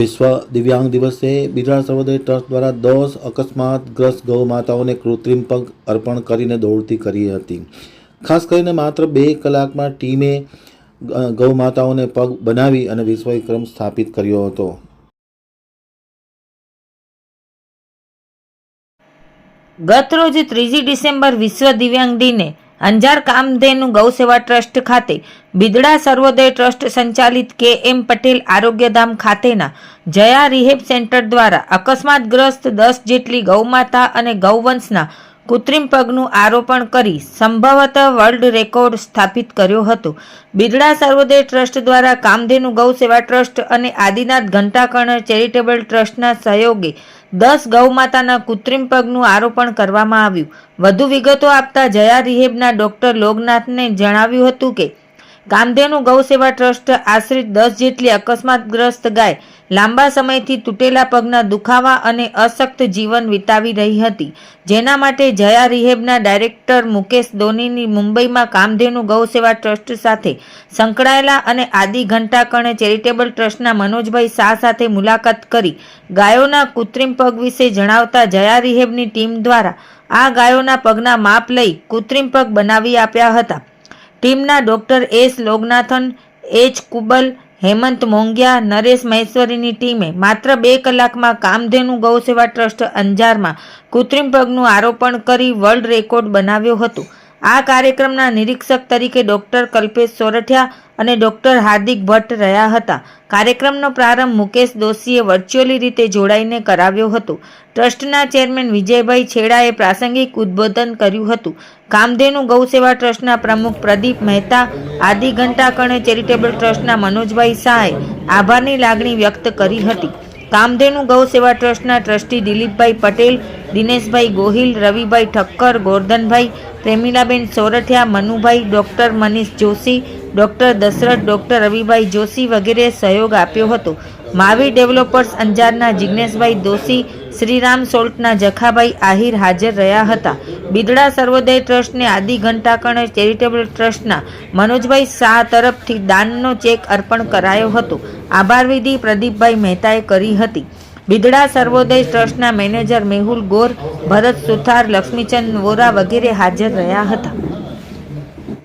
વિશ્વ દિવ્યાંગ દિવસે બિરાડ સર્વોદય ટ્રસ્ટ દ્વારા દસ અકસ્માતગ્રસ્ત ગૌ માતાઓને કૃત્રિમ પગ અર્પણ કરીને દોડતી કરી હતી. ખાસ કરીને માત્ર બે કલાકમાં ટીમે ગૌ માતાઓને પગ બનાવી અને વિશ્વવિક્રમ સ્થાપિત કર્યો હતો. ગત રોજ ત્રીજી ડિસેમ્બર વિશ્વ દિવ્યાંગ દિને અંજાર કામધેનુ ગૌસેવા ટ્રસ્ટ ખાતે બિદડા સર્વોદય ટ્રસ્ટ સંચાલિત કે એમ પટેલ આરોગ્યધામ ખાતેના જયા રિહેબ સેન્ટર દ્વારા અકસ્માતગ્રસ્ત દસ જેટલી ગૌમાતા અને ગૌવંશના કૃત્રિમ પગનું આરોપણ કરી સંભવત વર્લ્ડ રેકોર્ડ સ્થાપિત કર્યો હતો. બિરડા સર્વોદય ટ્રસ્ટ દ્વારા કામધેનુ ગૌ સેવા ટ્રસ્ટ અને આદિનાથ ઘંટાકર્ણ ચેરિટેબલ ટ્રસ્ટના સહયોગે દસ ગૌમાતાના કૃત્રિમ પગનું આરોપણ કરવામાં આવ્યું. વધુ વિગતો આપતા જયા રિહેબના ડોક્ટર લોગનાથને જણાવ્યું હતું કે, કામધેનુ ગૌ સેવા ટ્રસ્ટ આશ્રિત દસ જેટલી અકસ્માતગ્રસ્ત ગાય લાંબા સમયથી તૂટેલા પગના દુખાવા અને અશક્ત જીવન વિતાવી રહી હતી. જેના માટે જયા રિહેબના ડાયરેક્ટર મુકેશ ધોનીની મુંબઈમાં કામધેનુ ગૌ સેવા ટ્રસ્ટ સાથે સંકળાયેલા અને આદિ કણે ચેરિટેબલ ટ્રસ્ટના મનોજભાઈ શાહ સાથે મુલાકાત કરી. ગાયોના કૃત્રિમ પગ વિશે જણાવતા જયા રિહેબની ટીમ દ્વારા આ ગાયોના પગના માપ લઈ કૃત્રિમ પગ બનાવી આપ્યા હતા. ટીમના doctor S Loganathan, H Kubal Hemant Mongia Naresh મહેશ્વરીની ટીમે માત્ર બે કલાકમાં કામધેનુ ગૌસેવા ટ્રસ્ટ અંજારમાં કૃત્રિમ પગનું આરોપણ કરી વર્લ્ડ રેકોર્ડ બનાવ્યો હતો. આ કાર્યક્રમના નિરીક્ષક તરીકે ડૉક્ટર કલ્પેશ સોરઠિયા અને ડૉક્ટર હાર્દિક ભટ્ટ રહ્યા હતા. કાર્યક્રમનો પ્રારંભ મુકેશ દોશીએ વર્ચ્યુઅલી રીતે જોડાઈને કરાવ્યો હતો. ટ્રસ્ટના ચેરમેન વિજયભાઈ છેડાએ પ્રાસંગિક ઉદ્બોધન કર્યું હતું. કામધેનુ ગૌસેવા ટ્રસ્ટના પ્રમુખ પ્રદીપ મહેતા, આદિ કણે ચેરિટેબલ ટ્રસ્ટના મનોજભાઈ શાહે આભારની લાગણી વ્યક્ત કરી હતી. કામધેનુ ગૌ સેવા ટ્રસ્ટના trustee Dilipbhai Patel, Dineshbhai Gohil, Ravibhai Thakkar, Gordhanbhai, Premilaben Sorathiya, Manubhai, doctor Manish Joshi doctor Dashrath, doctor Ravibhai Joshi વગેરે સહયોગ આપ્યો હતો. માવી ડેવલપર્સ અંજારના જિજ્ઞેશભાઈ દોશી, શ્રીરામ સોલ્ટના જખાભાઈ આહિર હાજર રહ્યા હતા. બિદડા સર્વોદય ટ્રસ્ટને આદિ ઘંટાકર્ણ ચેરિટેબલ ટ્રસ્ટના મનોજભાઈ શાહ તરફથી દાનનો ચેક અર્પણ કરાયો હતો. આભાર પ્રદીપભાઈ મહેતાએ કરી હતી. બિદડા સર્વોદય ટ્રસ્ટના મેનેજર મેહુલ ગોર, ભરત સુથાર, લક્ષ્મીચંદ વોરા વગેરે હાજર રહ્યા હતા.